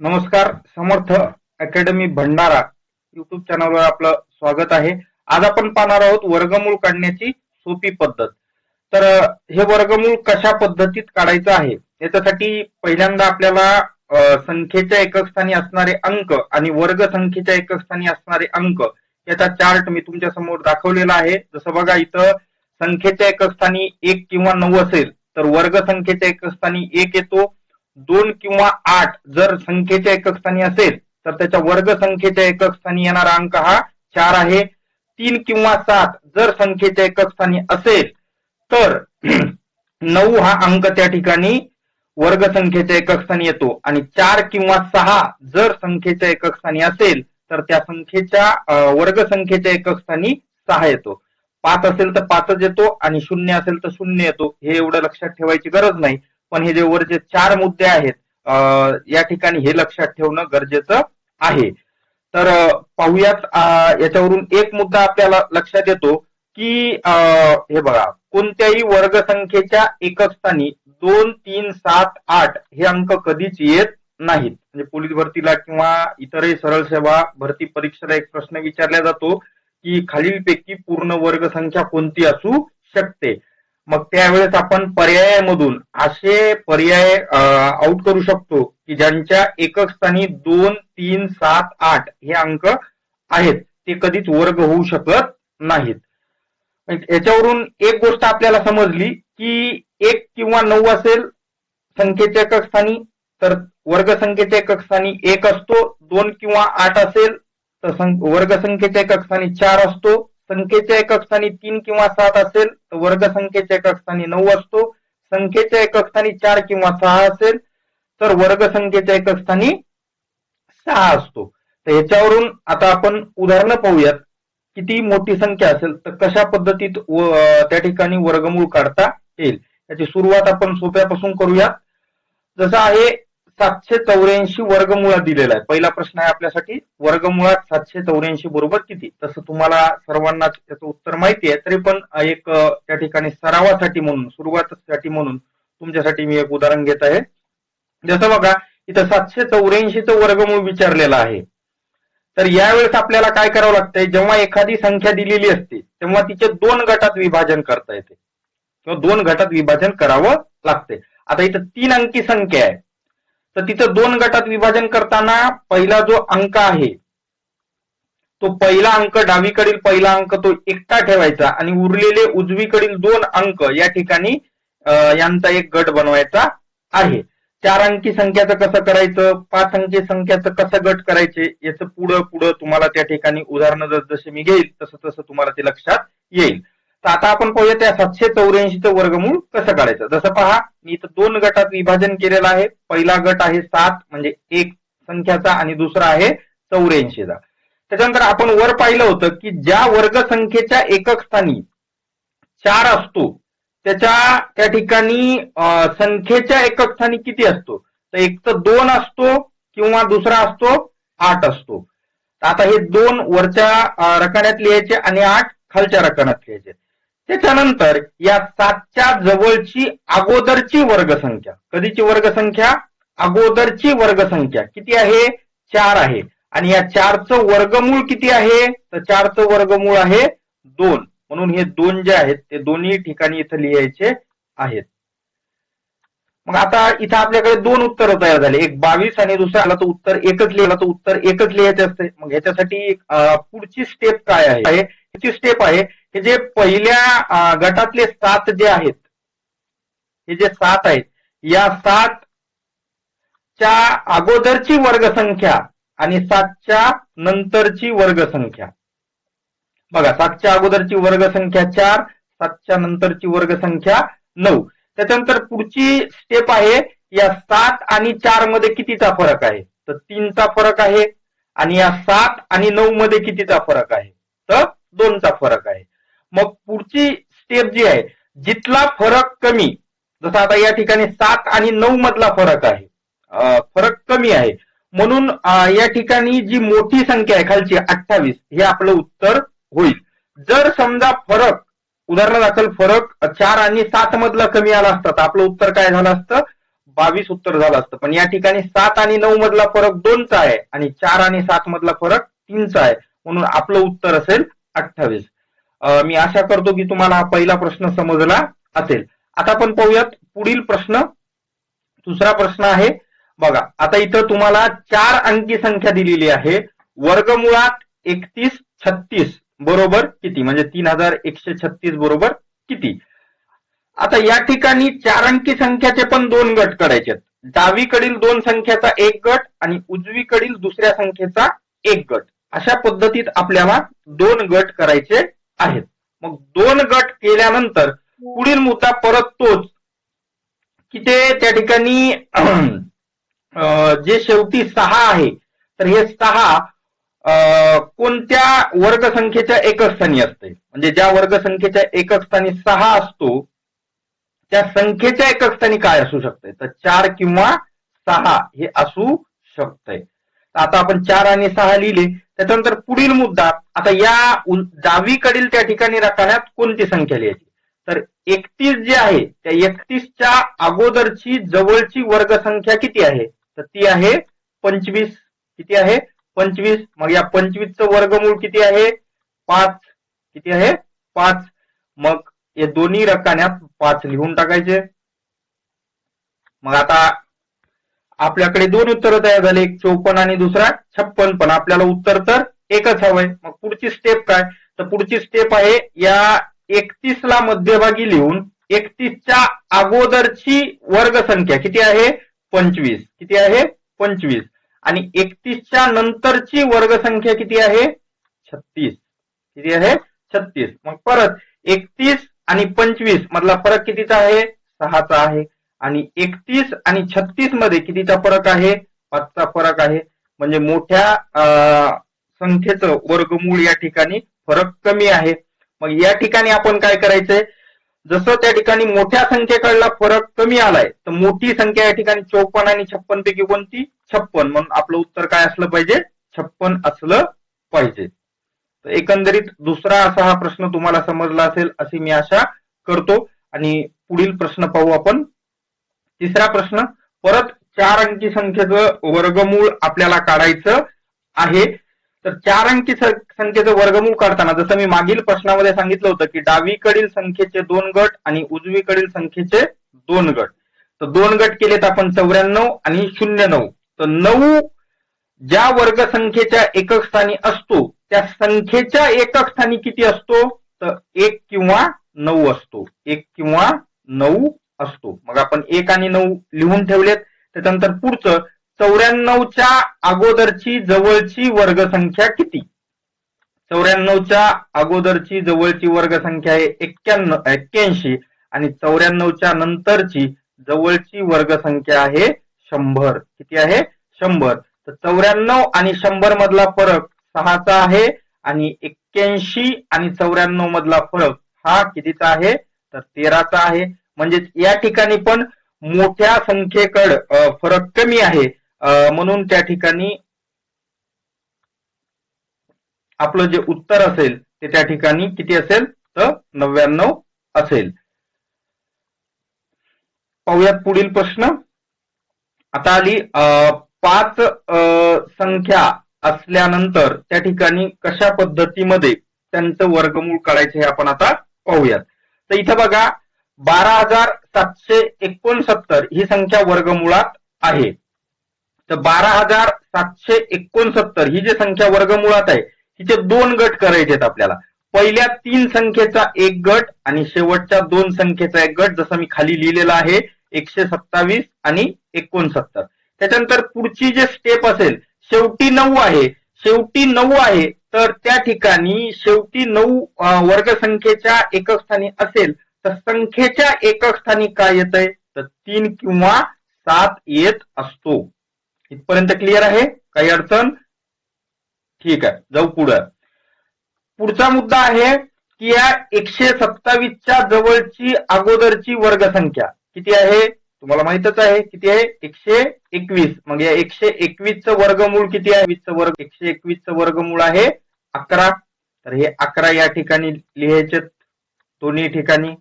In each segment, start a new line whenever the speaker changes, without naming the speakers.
नमस्कार समर्थ academy Bhandara YouTube चॅनलवर आपलं स्वागत आहे. आज आपण पाहणार आहोत वर्गमूळ काढण्याची सोपी पद्धत. तर हे वर्गमूळ कशा पद्धतीत काढायचं आहे? याच्यासाठी पहिल्यांदा आपल्याला संख्येच्या एकक स्थानी असणारे अंक आणि वर्ग संख्येच्या एकक स्थानी असणारे अंक याचा चार्ट मी तुमच्यासमोर दाखवलेला आहे. जसं बघा इथं संख्येच्या एकक स्थानी एक किंवा नऊ असेल तर वर्ग संख्येच्या एकक स्थानी एक येतो. दोन किंवा आठ जर संख्येच्या एकक स्थानी असेल तर त्याच्या वर्ग संख्येच्या एकक स्थानी येणारा अंक हा चार आहे. तीन किंवा सात जर संख्येच्या एकक स्थानी असेल तर नऊ हा अंक त्या ठिकाणी वर्ग संख्येच्या एकक स्थानी येतो. आणि चार किंवा सहा जर संख्येच्या एकक स्थानी असेल तर त्या संख्येच्या वर्ग संख्येच्या एकक स्थानी सहा येतो. पाच असेल तर पाचच येतो आणि शून्य असेल तर शून्य येतो. हे एवढं लक्षात ठेवायची गरज नाही. पण हे जे वरचे चार मुद्दे आहेत या ठिकाणी हे लक्षात ठेवणं गरजेचं आहे. तर पाहूयात याच्यावरून एक मुद्दा आपल्याला लक्षात येतो की हे बघा कोणत्याही वर्ग संख्येच्या एकक स्थानी दोन तीन सात आठ हे अंक कधीच येत नाहीत. म्हणजे पोलीस भरतीला किंवा इतरही सरळ सेवा भरती परीक्षेला एक प्रश्न विचारला जातो की खालीलपैकी पूर्ण वर्ग संख्या कोणती असू शकते? मग त्यावेळेस आपण पर्यायामधून असे पर्याय आउट करू शकतो की ज्यांच्या एकक स्थानी दोन तीन सात आठ हे अंक आहेत. ते कधीच वर्ग होऊ शकत नाहीत. म्हणजे याच्यावरून एक गोष्ट आपल्याला समजली की एक किंवा नऊ असेल संख्येच्या एकक स्थानी तर वर्ग संख्येच्या एकक स्थानी एक असतो. दोन किंवा आठ असेल तर वर्ग संख्येच्या एकक स्थानी चार असतो. संख्येच्या एकक स्थानी तीन किंवा सात असेल तर वर्ग संख्येच्या एकक स्थानी नऊ असतो. संख्येच्या एकक स्थानी चार किंवा सहा असेल तर वर्ग संख्येच्या एकक स्थानी सहा असतो. तर याच्यावरून आता आपण उदाहरणं पाहूयात. किती मोठी संख्या असेल तर कशा पद्धतीत त्या ठिकाणी वर्गमूळ काढता येईल? याची सुरुवात आपण सोप्यापासून करूया जसं आहे सातशे चौऱ्याऐंशी वर्गमुळा दिलेला आहे. पहिला प्रश्न आहे आपल्यासाठी वर्गमुळात सातशे चौऱ्याऐंशी बरोबर किती? तसं तुम्हाला सर्वांनाच त्याचं उत्तर माहिती आहे. तरी पण एक त्या ठिकाणी सरावासाठी म्हणून सुरुवातीसाठी म्हणून तुमच्यासाठी मी एक उदाहरण घेत आहे. जसं बघा इथं सातशे चौऱ्याऐंशीचं वर्गमूळ विचारलेलं आहे. तर यावेळेस आपल्याला काय करावं लागतंय? जेव्हा एखादी संख्या दिलेली असते तेव्हा तिचे दोन गटात विभाजन करता येते. किंवा दोन गटात विभाजन करावं लागते आता इथं तीन अंकी संख्या आहे. तर तिथं दोन गटात विभाजन करताना पहिला जो अंक आहे तो पहिला अंक डावीकडील पहिला अंक तो एकटा ठेवायचा आणि उरलेले उजवीकडील दोन अंक या ठिकाणी यांचा एक गट बनवायचा आहे. चार अंकी संख्याचं कसं करायचं? पाच अंकी संख्याचं कसं गट करायचे? याचं पुढं पुढं तुम्हाला त्या ठिकाणी उदाहरणं जसे मी घेईल तसं तसं तुम्हाला ते लक्षात येईल. तर आता आपण पाहूया त्या सातशे चौऱ्याऐंशीचं वर्गमूळ कसं काढायचं? जसं पहा मी इथं दोन गटात विभाजन केलेलं आहे. पहिला गट आहे सात म्हणजे एक संख्याचा आणि दुसरा आहे चौऱ्याऐंशीचा त्याच्यानंतर आपण वर पाहिलं होतं की ज्या वर्ग संख्येच्या एकक स्थानी चार असतो त्याच्या त्या ठिकाणी संख्येच्या एकक स्थानी किती असतो? तर एक तर दोन असतो किंवा दुसरा असतो आठ असतो. आता हे दोन वरच्या रकान्यात लिहायचे आणि आठ खालच्या रकान्यात लिहायचे. त्याच्यानंतर या सातच्या जवळची अगोदरची वर्गसंख्या. कधीची वर्गसंख्या? अगोदरची वर्गसंख्या. किती आहे? चार आहे. आणि या चारचं वर्गमूळ किती आहे? तर चारचं वर्गमूळ आहे दोन. म्हणून हे दोन जे आहेत ते दोन्ही ठिकाणी इथं लिहायचे आहेत. मग आता इथं आपल्याकडे दोन उत्तर तयार झाले. एक बावीस आणि दुसरा आला तर उत्तर एकच लिहिला तर उत्तर एकच लिहायचे असते. मग ह्याच्यासाठी पुढची स्टेप काय आहे? आहे? ह्याची स्टेप आहे हे जे पहिल्या गटातले सात जे आहेत हे जे सात आहेत या सात च्या अगोदरची वर्गसंख्या आणि सातच्या नंतरची वर्गसंख्या. बघा सातच्या अगोदरची वर्गसंख्या चार सातच्या नंतरची वर्गसंख्या नऊ. त्याच्यानंतर पुढची स्टेप आहे या सात आणि चारमध्ये कितीचा फरक आहे? तर तीनचा फरक आहे आणि या सात आणि नऊ मध्ये कितीचा फरक आहे? तर दोनचा फरक आहे. मग पुढची स्टेप जी आहे जिथला फरक कमी जसं आता या ठिकाणी सात आणि नऊ मधला फरक आहे फरक कमी आहे. म्हणून या ठिकाणी जी मोठी संख्या आहे खालची अठ्ठावीस हे आपलं उत्तर होईल. जर समजा फरक उदाहरणादाखल फरक चार आणि सात मधला कमी आला असता तर आपलं उत्तर काय झालं असतं? बावीस उत्तर झालं असतं. पण या ठिकाणी सात आणि नऊ मधला फरक दोनचा आहे आणि चार आणि सात मधला फरक तीनचा आहे. म्हणून आपलं उत्तर असेल अठ्ठावीस. मी आशा करतो की तुम्हाला हा पहिला प्रश्न समजला असेल. आता आपण पाहूयात पुढील प्रश्न. दुसरा प्रश्न आहे बघा आता इथं तुम्हाला चार अंकी संख्या दिलेली आहे. वर्गमुळात एकतीस छत्तीस बरोबर किती? म्हणजे तीन हजार एकशे छत्तीस बरोबर किती? आता या ठिकाणी चार अंकी संख्याचे पण दोन गट करायचे डावीकडील दोन संख्याचा एक गट आणि उजवीकडील दुसऱ्या संख्येचा एक गट. अशा पद्धतीत आपल्याला दोन गट करायचे आहेत. मग दोन गट केल्यानंतर पुढील मुद्दा परत तोच की ते त्या ठिकाणी जे शेवटी सहा आहे तर हे सहा कोणत्या वर्गसंख्येच्या एकक स्थानी असते? म्हणजे ज्या वर्गसंख्येच्या एकक स्थानी सहा असतो त्या संख्येच्या एकक स्थानी काय असू शकते? तर चार किंवा सहा हे असू शकतंय आता आपण चार आणि सहा लिहिले. त्याच्यानंतर पुढील मुद्दा आता या जावीकडील डावीकडील त्या ठिकाणी रकान्यात कोणती संख्या लिहायची? तर एकतीस जे आहे त्या एकतीसच्या अगोदरची जवळची वर्गसंख्या किती आहे? तर ती आहे पंचवीस. किती आहे? पंचवीस. मग या पंचवीसचं वर्गमूळ किती आहे? पाच. किती आहे? पाच. मग या दोन्ही रकान्यात पाच लिहून टाकायचे. मग आता आपल्याकडे दोन उत्तर तयार झाले. एक चौपन्न आणि दुसरा छप्पन पण. आपल्याला उत्तर तर एकच हवंय. मग पुढची स्टेप काय? तर पुढची स्टेप आहे या एकतीस ला मध्यभागी लिहून एकतीसच्या अगोदरची वर्गसंख्या किती आहे? पंचवीस. किती आहे? पंचवीस. आणि एकतीसच्या नंतरची वर्गसंख्या किती आहे? छत्तीस. किती आहे? छत्तीस. मग परत एकतीस आणि पंचवीस मधला फरक कितीचा आहे? सहाचा आहे. आणि एकतीस आणि छत्तीसमध्ये कितीचा फरक आहे? पाचचा फरक आहे. म्हणजे मोठ्या संख्येचं वर्गमूळ या ठिकाणी फरक कमी आहे. मग या ठिकाणी आपण काय करायचंय? जसं त्या ठिकाणी मोठ्या संख्येकडला फरक कमी आलाय तर मोठी संख्या या ठिकाणी चौपन्न आणि छप्पन पैकी कोणती? छप्पन. म्हणून आपलं उत्तर काय असलं पाहिजे? छप्पन असलं पाहिजे. तर एकंदरीत दुसरा असा हा प्रश्न तुम्हाला समजला असेल अशी मी आशा करतो. आणि पुढील प्रश्न पाहू आपण. तिसरा प्रश्न परत चार अंकी संख्येचं वर्गमूळ आपल्याला काढायचं आहे. तर चार अंकी संख्येचं वर्गमूळ काढताना जसं मी मागील प्रश्नामध्ये सांगितलं होतं की डावीकडील संख्येचे दोन गट आणि उजवीकडील संख्येचे दोन गट. तर दोन गट केलेत आपण चौऱ्याण्णव आणि शून्य नऊ तर नऊ ज्या वर्गसंख्येच्या एकक स्थानी असतो त्या संख्येच्या एकक स्थानी किती असतो? तर एक किंवा नऊ असतो. एक किंवा नऊ असतो. मग आपण एक आणि नऊ लिहून ठेवलेत. त्याच्यानंतर पुढचं चौऱ्याण्णवच्या अगोदरची जवळची वर्गसंख्या किती? चौऱ्याण्णवच्या अगोदरची जवळची वर्गसंख्या आहे एक्क्याण्णव एक्क्याऐंशी. आणि चौऱ्याण्णवच्या नंतरची जवळची वर्गसंख्या आहे शंभर. किती आहे? शंभर. तर चौऱ्याण्णव आणि शंभर मधला फरक सहाचा आहे आणि एक्क्याऐंशी आणि चौऱ्याण्णव मधला फरक हा कितीचा आहे? तर तेराचा आहे. म्हणजेच या ठिकाणी पण मोठ्या संख्येकड फरक कमी आहे. म्हणून त्या ठिकाणी आपलं जे उत्तर असेल ते त्या ठिकाणी किती असेल? तर नव्याण्णव असेल. पाहूयात पुढील प्रश्न. आता आली पाच संख्या असल्यानंतर त्या ठिकाणी कशा पद्धतीमध्ये त्यांचं वर्गमूळ काढायचं हे आपण आता पाहूयात. तर इथं बघा बारा हजार सातशे एकोणसत्तर ही संख्या वर्गमुळात आहे. तर बारा हजार सातशे एकोणसत्तर ही जी संख्या वर्गमुळात आहे हिचे दोन गट करायचे आहेत आपल्याला. पहिल्या तीन संख्येचा एक गट आणि शेवटच्या दोन संख्येचा एक गट जसं मी खाली लिहिलेला आहे एकशे सत्तावीस आणि एकोणसत्तर. त्याच्यानंतर पुढची जे स्टेप असेल शेवटी नऊ आहे. शेवटी नऊ आहे तर त्या ठिकाणी शेवटी नऊ वर्गसंख्येच्या एकक स्थानी असेल तर संख्येच्या एकक स्थानी काय येत आहे तर तीन किंवा सात येत असतो. इथपर्यंत क्लिअर आहे? काही अडचण? ठीक आहे. जाऊ पुढं. पुढचा मुद्दा आहे की या एकशे सत्तावीसच्या जवळची अगोदरची वर्गसंख्या किती आहे? तुम्हाला माहितच आहे. किती आहे? एकशे एकवीस. मग या एकशे एकवीसचं वर्गमूळ किती आहे? वीसचं वर्ग एकशे एकवीसचं वर्गमूळ आहे अकरा. तर हे अकरा या ठिकाणी लिहायचे दोन्ही ठिकाणी.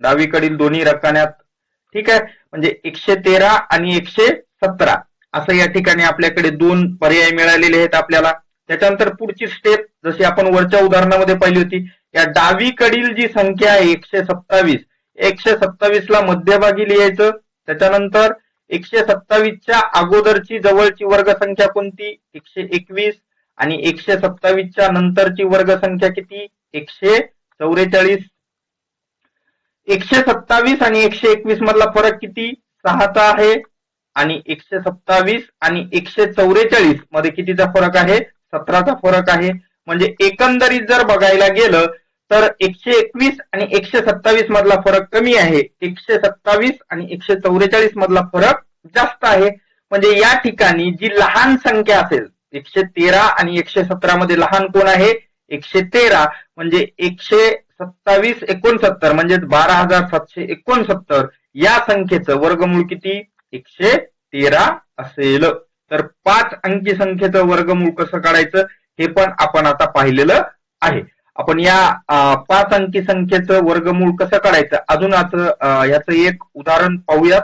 डावीकडील दोन्ही रकान्यात. ठीक आहे? म्हणजे एकशे तेरा आणि एकशे सतरा. असं या ठिकाणी आपल्याकडे दोन पर्याय मिळालेले आहेत आपल्याला. त्याच्यानंतर पुढची स्टेप जशी आपण वरच्या उदाहरणामध्ये पाहिली होती या डावीकडील जी संख्या आहे एकशे सत्तावीस. एकशे सत्तावीस ला मध्यभागी लिहायचं. त्याच्यानंतर एकशे सत्तावीसच्या अगोदरची जवळची वर्गसंख्या कोणती? एकशे एकवीस. आणि एकशे सत्तावीसच्या नंतरची वर्गसंख्या किती? एकशे चौवेचाळीस एकशे सत्तावीस आणि एकशे एकवीस मधला फरक किती? सहाचा आहे. आणि एकशे सत्तावीस आणि एकशे चौवेचाळीसमध्ये कितीचा फरक आहे? सतराचा फरक आहे. म्हणजे एकंदरीत जर बघायला गेलं तर एकशे एकवीस आणि एकशे सत्तावीस मधला फरक कमी आहे. एकशे सत्तावीस आणि एकशे चौवेचाळीस मधला फरक जास्त आहे. म्हणजे या ठिकाणी जी लहान संख्या असेल एकशे तेरा आणि एकशे सतरा मध्ये लहान कोण आहे? एकशे तेरा. म्हणजे एकशे सत्तावीस एकोणसत्तर म्हणजेच बारा हजार सातशे एकोणसत्तर या संख्येचं वर्गमूळ किती? एकशे तेरा असेल. तर पाच अंकी संख्येचं वर्गमूळ कसं काढायचं? हे पण आपण आता पाहिलेलं आहे. आपण या पाच अंकी संख्येचं वर्गमूळ कसं काढायचं? अजून आता याचं एक उदाहरण पाहूयात.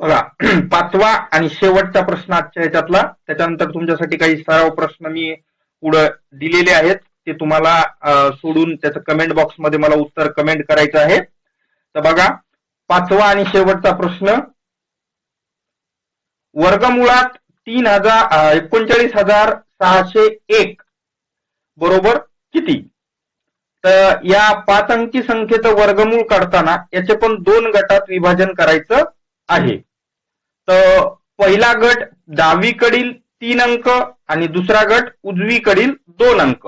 बघा पाचवा आणि शेवटचा प्रश्न आजच्या ह्याच्यातला. त्याच्यानंतर तुमच्यासाठी काही सराव प्रश्न मी पुढे दिलेले आहेत. ते तुम्हाला सोडून त्याचं कमेंट बॉक्समध्ये मला उत्तर कमेंट करायचं आहे. तर बघा पाचवा आणि शेवटचा प्रश्न. वर्गमुळात तीन हजार एकोणचाळीस हजार सहाशे एक बरोबर किती? तर या पाच अंकी संख्येचं वर्गमूळ काढताना याचे पण दोन गटात विभाजन करायचं आहे. तर पहिला गट डावीकडील तीन अंक आणि दुसरा गट उजवीकडील दोन अंक.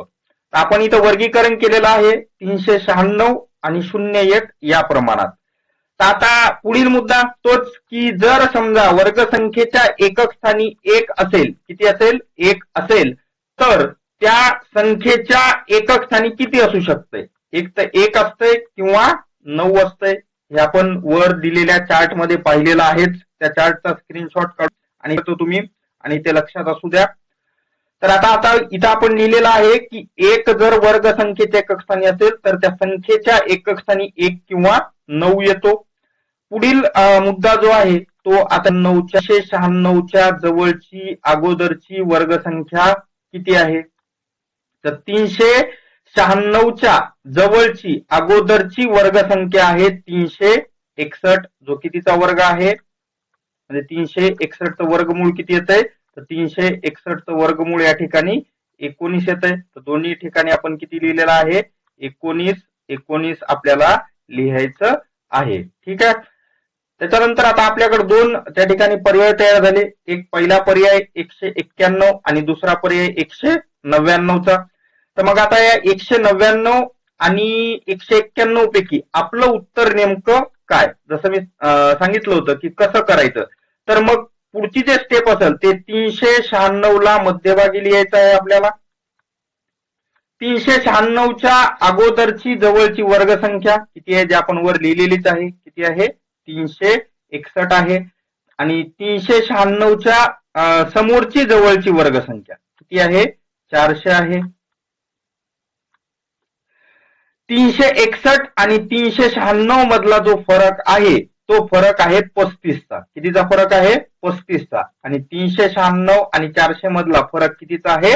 आपण इथं वर्गीकरण केलेलं आहे तीनशे शहाण्णव आणि शून्य एक या प्रमाणात. तर आता पुढील मुद्दा तोच की जर समजा वर्गसंख्येच्या एकक स्थानी एक असेल किती असेल? एक असेल. तर त्या संख्येच्या एकक स्थानी किती असू शकते? एक तर एक असतंय किंवा नऊ असतंय हे आपण वर दिलेल्या चार्टमध्ये पाहिलेलं आहेच. त्या चार्टचा स्क्रीनशॉट काढून आणि तो तुम्ही आणि ते लक्षात असू द्या. तर आता आता इथं आपण लिहिलेलं आहे की एक जर वर्ग संख्येच्या एकक स्थानी असेल तर त्या संख्येच्या एकक स्थानी एक किंवा नऊ येतो. पुढील मुद्दा जो आहे तो आता नऊच्या शहाण्णवच्या जवळची अगोदरची वर्गसंख्या किती आहे? तर तीनशे शहाण्णवच्या जवळची अगोदरची वर्गसंख्या आहे तीनशे एकसष्ट. जो कितीचा वर्ग आहे? म्हणजे तीनशे एकसष्टचं वर्गमूळ किती येत आहे तर तीनशे एकसष्ट वर्गमूळ या ठिकाणी एकोणीस येत आहे. तर दोन्ही ठिकाणी आपण किती लिहिलेलं आहे? एकोणीस एकोणीस आपल्याला लिहायचं आहे. ठीक आहे? त्याच्यानंतर आता आपल्याकडे दोन त्या ठिकाणी पर्याय तयार झाले. एक पहिला पर्याय एकशे एक्क्याण्णव आणि दुसरा पर्याय एकशे नव्याण्णवचा. तर मग आता या एकशे नव्याण्णव आणि एकशे एक्क्याण्णव पैकी आपलं उत्तर नेमकं काय? जसं मी सांगितलं होतं की कसं करायचं? तर मग पुढची जे स्टेप असेल ते तीनशे शहाण्णव ला मध्यभागी लिहायचं आहे आपल्याला. तीनशे शहाण्णवच्या अगोदरची जवळची वर्गसंख्या किती आहे? जे आपण वर लिहिलेलीच आहे. किती आहे? तीनशे एकसठ आहे. आणि तीनशे शहाण्णवच्या समोरची जवळची वर्गसंख्या किती आहे? चारशे आहे. तीनशे एकसठ आणि तीनशे शहाण्णव मधला जो फरक आहे तो फरक आहे पस्तीसचा. कितीचा फरक आहे? पस्तीसचा. आणि तीनशे शहाण्णव आणि चारशे मधला फरक कितीचा आहे?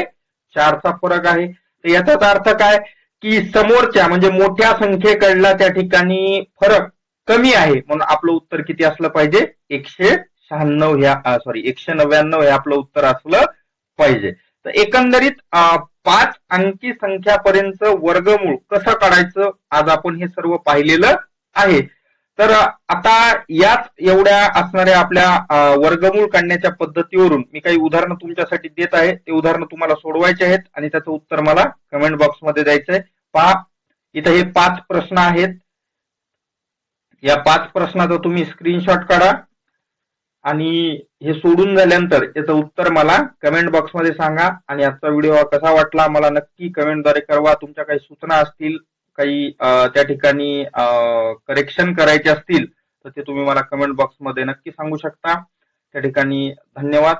चारचा फरक आहे. तर याचाच अर्थ काय? की समोरच्या म्हणजे मोठ्या संख्येकडला त्या ठिकाणी फरक कमी आहे. म्हणून आपलं उत्तर किती असलं पाहिजे? एकशे शहाण्णव ह्या सॉरी एकशे नव्याण्णव हे आपलं उत्तर असलं पाहिजे. तर एकंदरीत पाच अंकी संख्यापर्यंत वर्गमूळ कसं काढायचं? आज आपण हे सर्व पाहिलेलं आहे. तर आता याच एवढ्या असणाऱ्या आपल्या वर्गमूळ काढण्याच्या पद्धतीवरून मी काही उदाहरणं तुमच्यासाठी देत आहे. ते उदाहरणं तुम्हाला सोडवायचे आहेत आणि त्याचं उत्तर मला कमेंट बॉक्समध्ये आहे. पहा इथं हे पाच प्रश्न आहेत. या पाच प्रश्नाचा तुम्ही स्क्रीनशॉट काढा. आणि हे सोडून झाल्यानंतर याचं उत्तर मला कमेंट बॉक्समध्ये सांगा. आणि आजचा व्हिडिओ कसा वाटला मला नक्की कमेंटद्वारे कळवा. तुमच्या काही सूचना असतील काही त्या ठिकाणी करेक्शन करायचे असतील तर ते तुम्ही मला कमेंट बॉक्समध्ये नक्की सांगू शकता. त्या ठिकाणी धन्यवाद.